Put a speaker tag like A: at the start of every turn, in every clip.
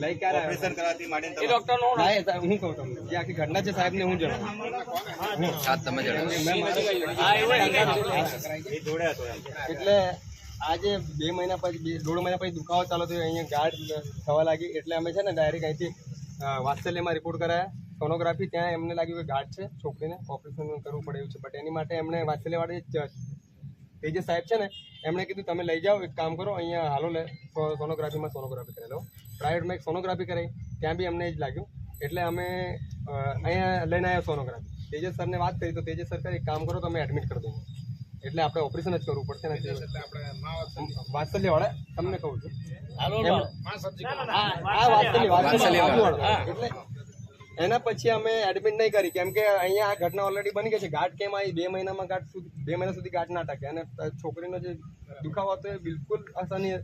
A: લઈ ક્યારે
B: ઓપરેશન કરાવતી માંડીને
C: એ ડોક્ટરનું ના,
A: હું કહું તમને. જે આખી ઘટના છે સાહેબ ને હું જણાવું.
D: સાત તમે જણાવો.
A: એટલે આજે બે મહિના પછી બે દોઢ મહિના પછી દુખાવો ચાલુ થયો. અહીંયા ગાઢ થવા લાગી. એટલે અમે છે ને ડાયરેક્ટ અહીંથી વાત્સલ્યમાં રિપોર્ટ કરાયા. સોનોગ્રાફી ત્યાં એમને લાગ્યું કે ગાઢ છે. છોકરીને ઓપરેશન કરવું પડે એવું છે. બટ એની માટે એમણે વાત્સલ્યવાળી જ જે સાહેબ છે ને એમણે કીધું તમે લઈ જાઓ એક કામ કરો અહીંયા હાલો લે સોનોગ્રાફીમાં સોનોગ્રાફી કરી લો. પ્રાઇવેટમાં એક સોનોગ્રાફી કરાવી ત્યાં બી અમને એ જ લાગ્યું. એટલે અમે અહીંયા લઈને આવ્યા સોનોગ્રાફી. તેજસ સરને વાત કરી તો તેજસ સર કહે એક કામ કરો તમે એડમિટ કરી દો. એટલે આપણે ઓપરેશન જ કરવું પડશે ને વાત્સલ્ય વાળા તમને કહું છું. વાત્સલ્ય વાળા. એટલે એના પછી અમે એડમિટ નહીં કરી, કેમ કે અહીંયા આ ઘટના ઓલરેડી બની ગઈ છે. ગાંઠ કેમ આવી? બે મહિનામાં ગાંઠ સુધી, બે મહિના સુધી ગાંઠ ના ટકે અને છોકરીનો જે દુખાવો હતો એ બિલકુલ અસહનીય,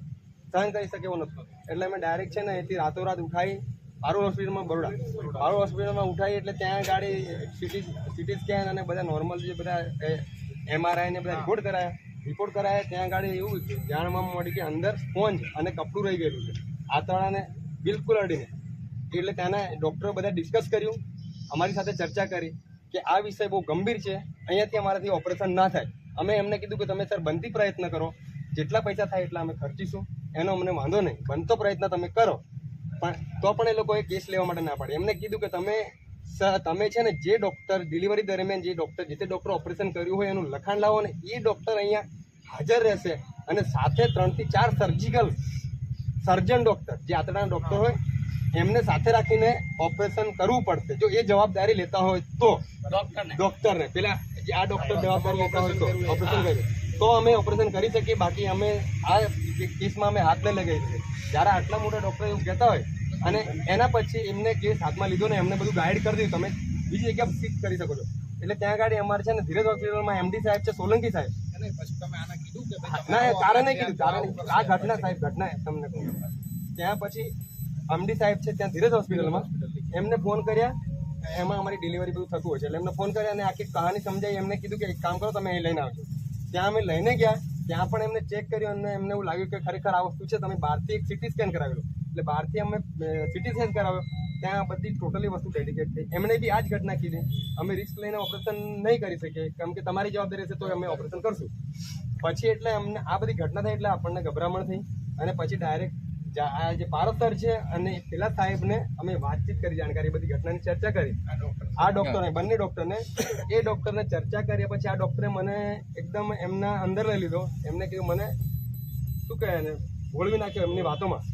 A: સહન કરી શકે એવો નતો એટલે અમે ડાયરેક્ટ છે ને અહીંથી રાતોરાત ઉઠાવી પારુલ હોસ્પિટલમાં બરોડા. પારુલ હોસ્પિટલમાં ઉઠાવી એટલે ત્યાં ગાડી સિટી સિટી સ્કેન અને બધા નોર્મલ જે બધા એમઆરઆઈ ને બધા રિપોર્ટ કરાયા. રિપોર્ટ કરાયા, ત્યાં ગાડી એવું જાણવા મળી કે અંદર સ્પોન્જ અને કપડું રહી ગયેલું છે. આતરડાને બિલકુલ અડીને. એટલે ત્યાંના ડૉક્ટરો બધા ડિસ્કસ કર્યું, અમારી સાથે ચર્ચા કરી કે આ વિષય બહુ ગંભીર છે, અહીંયાથી અમારાથી ઓપરેશન ના થાય. અમે એમને કીધું કે તમે સર બનતી પ્રયત્ન કરો, જેટલા પૈસા થાય એટલા અમે ખર્ચીશું, એનો અમને વાંધો નહીં, બનતો પ્રયત્ન તમે કરો. પણ તો પણ એ લોકોએ કેસ લેવા માટે ના પાડી. એમને કીધું કે તમે તમે છે ને જે ડૉક્ટર ડિલિવરી દરમિયાન જે ડૉક્ટર જે તે ડૉક્ટર ઓપરેશન કર્યું હોય એનું લખાણ લાવો ને એ ડૉક્ટર અહીંયા હાજર રહેશે. અને સાથે ત્રણથી ચાર સર્જિકલ સર્જન ડૉક્ટર જે આંતરડાના ડૉક્ટર હોય એમને સાથે રાખીને ઓપરેશન કરવું પડશે. જો એ જવાબદારી લેતા હોય તો.
C: ડોક્ટરને
A: પેલા આ ડૉક્ટર જવાબદારી લેતા હોય તો ઓપરેશન કરી તો અમે ઓપરેશન કરી શકીએ બાકી અમે આ કેસમાં અમે હાથ ન લગાવી શકીએ. જ્યારે આટલા મોટા ડૉક્ટર એવું કહેતા હોય અને એના પછી એમને કેસ હાથમાં લીધો ને એમને બધું ગાઈડ કરી દીધું. તમે બીજી જગ્યા શિફ્ટ કરી શકો છો. એટલે ત્યાં ગાડી અમારે છે ને ધીરજ હોસ્પિટલમાં એમડી સાહેબ છે સોલંકી સાહેબ. ના તારે નહીં કીધું તારે આ ઘટના સાહેબ ઘટના તમને કહું. ત્યાં પછી અમડી સાહેબ છે ત્યાં ધીરજ હોસ્પિટલમાં. એમને ફોન કર્યા. એમાં અમારી ડિલિવરી બધું થતું હોય છે. એટલે એમને ફોન કર્યા અને આખી કહાની સમજાવી એમને કીધું કે, એક કામ કરો, તમે અહીં લઈને આવજો. ત્યાં અમે લઈને ગયા. ત્યાં પણ એમને ચેક કર્યું અને એમને એવું લાગ્યું કે, ખરેખર આ વસ્તુ છે. તમે બહારથી એક સિટી સ્કેન કરાવ્યો એટલે બહારથી અમે સિટી સ્કેન કરાવ્યો. ત્યાં બધી ટોટલી વસ્તુ ડેડિકેટ થઈ. એમણે બી આ જ ઘટના કીધી. અમે રિસ્ક લઈને ઓપરેશન નહીં કરી શકીએ. કેમ કે તમારી જવાબદારી હશે તો અમે ઓપરેશન કરશું. પછી એટલે અમને આ બધી ઘટના થઈ એટલે આપણને ગભરામણ થઈ. અને પછી ડાયરેક્ટ આ જે સર છે અને પેલા સાહેબને અમે વાતચીત કરી જાણકારી બધી ઘટનાની ચર્ચા કરી. આ ડોક્ટરને. બંને ડોક્ટરને. એ ડોક્ટરને ચર્ચા કર્યા પછી આ ડોક્ટરે મને એકદમ એમના અંદર લઈ લીધો. એમને કીધું મને શું કહે એને? ભોળવી નાખ્યો એમની વાતોમાં.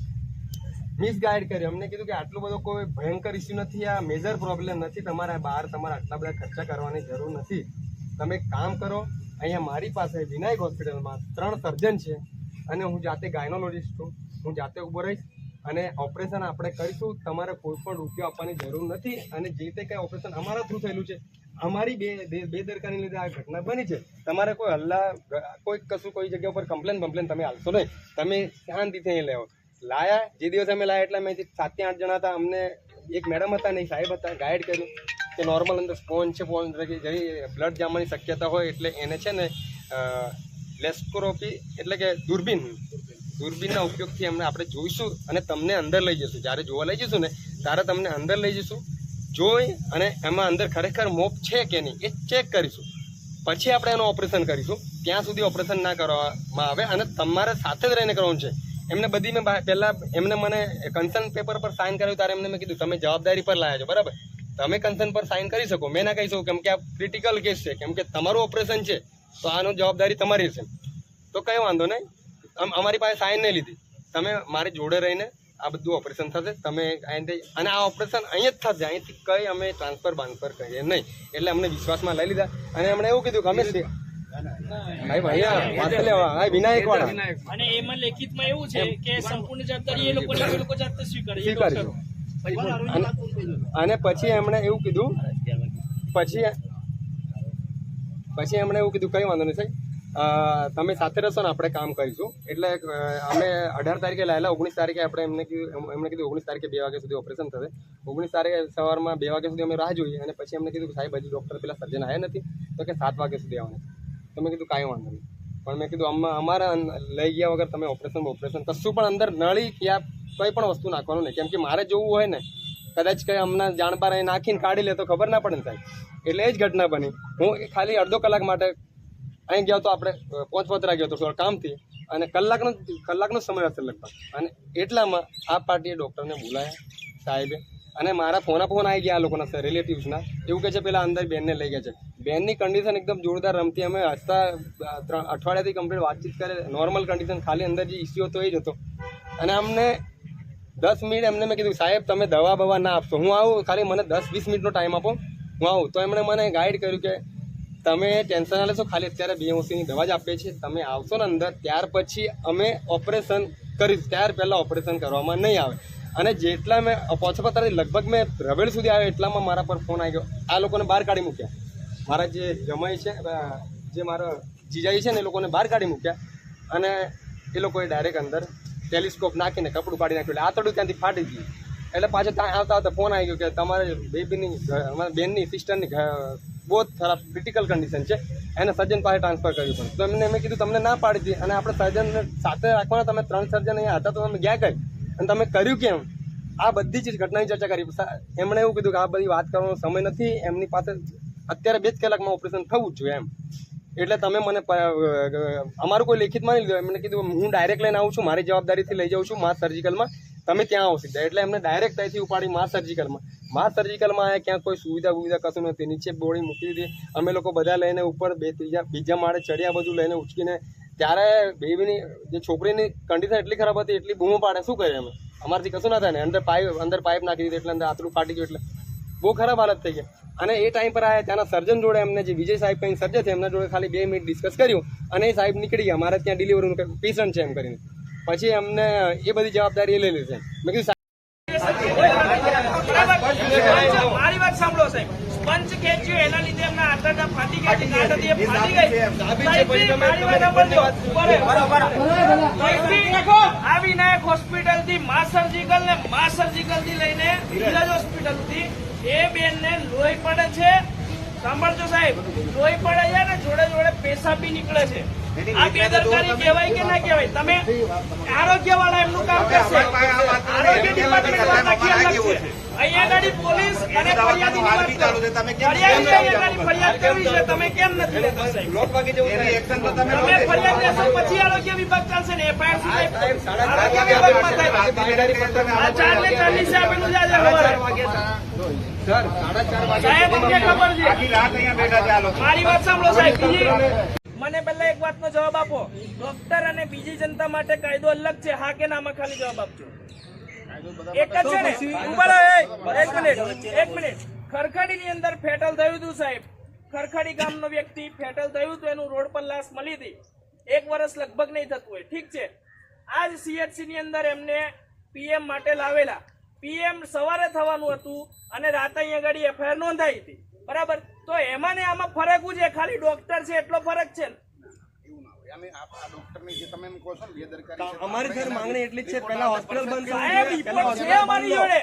A: મિસગાઈડ કર્યો. અમને કીધું કે આટલું બધો કોઈ ભયંકર ઇસ્યુ નથી આ મેજર પ્રોબ્લેમ નથી. તમારા બહાર તમારે આટલા બધા ખર્ચા કરવાની જરૂર નથી. તમે કામ કરો અહીંયા મારી પાસે વિનાયક હોસ્પિટલમાં ત્રણ સર્જન છે અને હું જાતે ગાયનોલોજીસ્ટ છું. હું જાતે ઊભો રહીશ અને ઓપરેશન આપણે કરીશું. તમારે કોઈ પણ રૂપિયો આપવાની જરૂર નથી અને જે તે કંઈ ઓપરેશન અમારા થ્રુ થયેલું છે, અમારી બે બે- બેદરકારીને લીધે આ ઘટના બની છે. તમારે કોઈ હલ્લા, કોઈ કશું કોઈ જગ્યા ઉપર કમ્પ્લેન કમ્પ્લેન તમે હાલશો નહીં. તમે શાંતિથી અહીં લેવો. લાયા, જે દિવસે અમે લાયા એટલે અમે સાતથી આઠ જણા હતા. અમને એક મેડમ હતા નહીં સાહેબ હતા ગાઈડ કર્યું કે નોર્મલ અંદર સ્પોન છે ફોન જઈ બ્લડ જામવાની શક્યતા હોય એટલે એને છે ને લેસ્કોરોપી એટલે કે દૂરબીન દૂરબીનના ઉપયોગથી એમને આપણે જોઈશું અને તમને અંદર લઈ જઈશું. જ્યારે જોવા લઈ જઈશું ને ત્યારે તમને અંદર લઈ જઈશું, જોઈ અને એમાં અંદર ખરેખર મોપ છે કે નહીં એ ચેક કરીશું. પછી આપણે એનું ઓપરેશન કરીશું. ત્યાં સુધી ઓપરેશન ના કરવામાં આવે અને તમારે સાથે જ રહીને કરવાનું છે. એમને બધી મેં પહેલાં એમને મને કન્સર્ન પેપર પર સાઇન કર્યું ત્યારે એમને મેં કીધું, તમે જવાબદારી પર લાયા છો. બરાબર? તમે કન્સર્ન પર સાઇન કરી શકો. મેં ના કહી શકું કેમ કે આ ક્રિટિકલ કેસ છે. કેમ કે તમારું ઓપરેશન છે, તો આનો જવાબદારી તમારી છે તો કઈ વાંધો નહીં. અમારી પાસે સાઇન નહીં લીધી. તમે મારી જોડે રહીને આ બધું ઓપરેશન થશે તમે અહીંથી અને આ ઓપરેશન અહીંયા જ થશે. અહીંથી કંઈ અમે ટ્રાન્સફર બાન્સફર કરીએ નહીં. એટલે અમને વિશ્વાસમાં લઈ લીધા. અને એમણે એવું કીધું કે અમે ભાઈ વાળા, વિનાયક વાળા
C: અને એમાં લેખિતમાં એવું છે કે સંપૂર્ણ જવાબદારી એ લોકો એ લોકો જાતે સ્વીકારે. એ
A: અને પછી એમણે એવું કીધું પછી પછી એમણે એવું કીધું કઈ વાંધો નહીં સાહેબ. તમે સાથે રહેશો ને, આપણે કામ કરીશું. એટલે અમે અઢાર તારીખે લાયેલા, ઓગણીસ તારીખે આપણે એમને કીધું એમણે કીધું ઓગણીસ તારીખે બે વાગ્યા સુધી ઓપરેશન થશે. ઓગણીસ તારીખે સવારમાં બે વાગ્યા સુધી અમે રાહ જોઈએ અને પછી એમને કીધું સાહેબ, હજી ડૉક્ટર પેલા સર્જન આવ્યા નથી, તો કે સાત વાગ્યા સુધી આવવાના તો મેં કીધું, કાંઈ વાંધો નહીં. પણ મેં કીધું, અમા, અમારા લઈ ગયા વગર તમે ઓપરેશન ઓપરેશન કશું પણ અંદર નળી ક્યાં કોઈ પણ વસ્તુ નાખવાનું નહીં. કેમ કે મારે જોવું હોય ને, કદાચ કંઈ હમણાં જાણબાર નાખીને કાઢી લે તો ખબર ના પડે ને સાહેબ. એટલે એ જ ઘટના બની. હું ખાલી અડધો કલાક માટે અહીં ગયો તો આપણે પોંચ પોતરા ગયો તો થોડા કામથી અને કલાકનો કલાકનો સમય હશે લગભગ. અને એટલામાં આ પાર્ટીએ ડૉક્ટરને બોલાયા, સાહેબે. અને મારા ફોના ફોન આવી ગયા આ લોકોના સર રિલેટિવ્સના એવું કહે છે, પેલા અંદર બેનને લઈ ગયા છે. બેનની કન્ડિશન એકદમ જોરદાર રમતી. અમે હસતા અઠવાડિયાથી કમ્પ્લીટ વાતચીત કરે. નોર્મલ કન્ડિશન ખાલી અંદર જે ઇસ્યુ હતો એ જ હતો. અને અમને દસ મિનિટ એમને મેં કીધું, સાહેબ, તમે દવા બવા ના આપશો. હું આવું, ખાલી મને દસ વીસ મિનિટનો ટાઈમ આપો. હું આવું. તો એમણે મને ગાઈડ કર્યું કે તમે ટેન્શન ના લેશો, ખાલી અત્યારે બીએમસીની દવા જ આપીએ છીએ. તમે આવશો ને અંદર, ત્યાર પછી અમે ઓપરેશન કરીશું. ત્યાર પહેલાં ઓપરેશન કરવામાં નહીં આવે. અને જેટલા મેં પહોંચપત્રથી લગભગ મેં રવેડ સુધી આવ્યો, એટલામાં મારા પર ફોન આવી ગયો આ લોકોને બહાર કાઢી મૂક્યા. મારા જે જમાઈ છે જે મારા જીજાઈ છે ને, એ લોકોને બહાર કાઢી મૂક્યા. અને એ લોકોએ ડાયરેક્ટ અંદર ટેલિસ્કોપ નાખીને કપડું કાઢી નાખ્યું. એટલે આતડું ત્યાંથી ફાટી ગયું. એટલે પાછો ત્યાં આવતા આવતા ફોન આવી ગયો કે તમારે બેબીની અમારા બેનની સિસ્ટરની બહુ જ ખરાબ ક્રિટિકલ કન્ડિશન છે. એને સર્જન પાસે ટ્રાન્સફર કર્યું પણ. તો એમને મેં કીધું, તમને ના પાડી હતી અને આપણે સર્જનને સાથે રાખવાના, તમે ત્રણ સર્જન અહીંયા હતા, તો તમે ગયા કઈ? અને તમે કર્યું કેમ? આ બધી જ ઘટનાની ચર્ચા કરી. એમણે એવું કીધું કે આ બધી વાત કરવાનો સમય નથી, એમની પાસે અત્યારે બે જ કલાકમાં ઓપરેશન થવું જ જોઈએ એમ. એટલે તમે મને અમારું કોઈ લેખિત માની લીધું. એમને કીધું, હું ડાયરેક્ટ લઈને આવું છું, મારી જવાબદારીથી લઈ જાઉં છું, મા સર્જિકલમાં તમે ત્યાં આવો સીધા. એટલે એમને ડાયરેક્ટ અહીંથી ઉપાડી માસ સર્જિકલમાં માસ સર્જિકલમાં આયા ક્યાં કોઈ સુવિધા બુવિધા કશું નથી. નીચે બોડી મૂકી દીધી. અમે લોકો બધા લઈને ઉપર બે ત્રીજા બીજા માળે ચડ્યા બધું લઈને ઉચકીને ત્યારે બેબીની જે છોકરીની કન્ડિશન એટલી ખરાબ હતી, એટલી બૂમો પાડે. શું કરીએ અમે? અમારથી કશું ના થાય ને. અંદર પાઇપ અંદર પાઇપ નાખી દીધી એટલે અંદર આતરું ફાટી ગયું એટલે બહુ ખરાબ હાલત થઈ ગઈ. અને એ ટાઈમ પર આયા ત્યાંના સર્જન જોડે એમને જે વિજય સાહેબ કંઈ સર્જન છે, એમના જોડે ખાલી બે મિનિટ ડિસ્કસ કર્યું અને એ સાહેબ નીકળી ગયા. મારે ત્યાં ડિલિવરીનું પેશન્ટ છે એમ કરીને. પછી અમને એ બધી જવાબદારી એ લઈ લીધી. મેં કીધું
C: મારી વાત સાંભળો સાહેબ. સ્પંચ ખેંચ્યું એના લીધે એમના આંતરડા ફાટી ગયા છે ગાંઠ હતી એ ફાટી ગઈ સાહેબજી, મારી વાત સાંભળજો. આ વિનાયક હોસ્પિટલથી મા સર્જિકલ ને મા સર્જિકલથી લઈને હોસ્પિટલથી એ બેન ને લોહી પડે છે. સાંભળજો સાહેબ. લોહી પડે છે ને જોડે જોડે પેશાબી બી નીકળે છે. આ બેદરકારી કહેવાય કે ના કહેવાય? તમે આરોગ્ય વાળા એમનું કામ કરશે. આરોગ્ય ડિપાર્ટમેન્ટ વાળા ખ્યાલ રાખશે. અહીંયા ગાડી પોલીસ અને ફરિયાદીની વાત કરો. ફરિયાદી ફરિયાદ કરવી છે. તમે કેમ નથી લેતા? સાહેબ તમે ફરિયાદ લેશો પછી આરોગ્ય વિભાગ ચાલશે ને? એફઆઈઆર સીધા આરોગ્ય વિભાગમાં થાય. ચાર ને ચાલીસે આપેલું છે આજે સવારે.
A: સર સાડા ચાર વાગે
C: સાહેબ અમને ખબર છે. મારી વાત સાંભળો સાહેબ. મને પહેલા એક વાતનો જવાબ આપો. ડોક્ટર અને બીજી જનતા માટે કાયદો અલગ છે. હા કે નામાં ખાલી જવાબ આપજો. એક જ છે ને? એક મિનિટ એક મિનિટ. ખરખડીની અંદર ફેટલ થયું હતું સાહેબ. ખરખડી ગામનો વ્યક્તિ ફેટલ થયું હતું એનું રોડ પર લાશ મળી હતી. એક વર્ષ લગભગ નહીં થતું હોય. ઠીક છે? આજ સીએચસી ની અંદર એમને પીએમ માટે લાવેલા. પીએમ સવારે થવાનું હતું અને રાતે અહીંયા આગળ એફઆઈઆર નોંધાઈ હતી. બરાબર? તો એમાં ને આમાં ફરક શું છે? ખાલી ડોક્ટર છે એટલો ફરક છે ને?
A: અમારી સર માંગણી એટલી જ છે પેલા હોસ્પિટલ બંધ
C: સાહેબ રિપોર્ટ છે અમારી જોડે.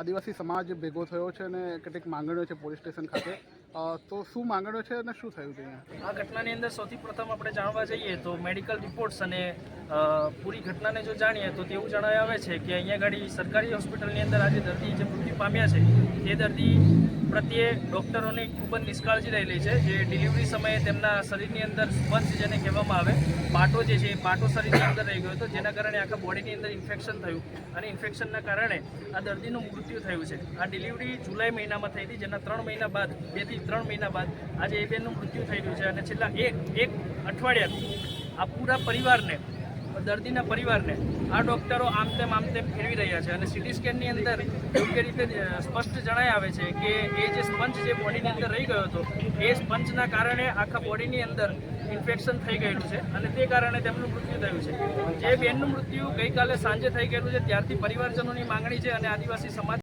E: આદિવાસી સમાજ ભેગો થયો છે અને કેટલીક માંગણીઓ છે પોલીસ સ્ટેશન ખાતે. તો શું માંગણો છે અને શું થયું છે
C: આ ઘટનાની અંદર સૌથી પ્રથમ આપણે જાણવા જઈએ તો મેડિકલ રિપોર્ટ્સ અને પૂરી ઘટનાને જો જાણીએ તો તેવું જણાવી આવે છે કે અહીંયા ગાડી સરકારી હોસ્પિટલની અંદર આજે દર્દી જે મૃત્યુ પામ્યા છે, તે દર્દી પ્રત્યે ડૉક્ટરોની ખૂબ જ નિષ્કાળજી રહેલી છે. જે ડિલિવરી સમયે તેમના શરીરની અંદર સ્પંજ જેને કહેવામાં આવે, પાટો જે છે, એ પાટો શરીરની અંદર રહી ગયો હતો, જેના કારણે આખા બોડીની અંદર ઇન્ફેક્શન થયું. અને ઇન્ફેક્શનના કારણે આ દર્દીનું મૃત્યુ થયું છે. આ ડિલિવરી જુલાઈ મહિનામાં થઈ હતી, જેના ત્રણ મહિના બાદ બેથી ત્રણ મહિના બાદ આજે એ બેનનું મૃત્યુ થઈ રહ્યું છે. અને છેલ્લા એક એક અઠવાડિયાથી આ પૂરા પરિવારને દર્દીના પરિવારને આ ડોક્ટરો આમ તેમ આમ તેમ ફેરવી રહ્યા છે. અને સીટી સ્કેનની અંદર યોગ્ય રીતે સ્પષ્ટ જણાય આવે છે કે એ જે સ્પંજ જે બોડીની અંદર રહી ગયો હતો, એ સ્પંજના કારણે આખા બોડીની અંદર ઇન્ફેક્શન થઈ ગયેલું છે અને તે કારણે તેમનું મૃત્યુ થયું છે. જે બેનનું મૃત્યુ ગઈકાલે સાંજે થઈ ગયેલું છે, ત્યારથી પરિવારજનોની માંગણી છે અને આદિવાસી સમાજ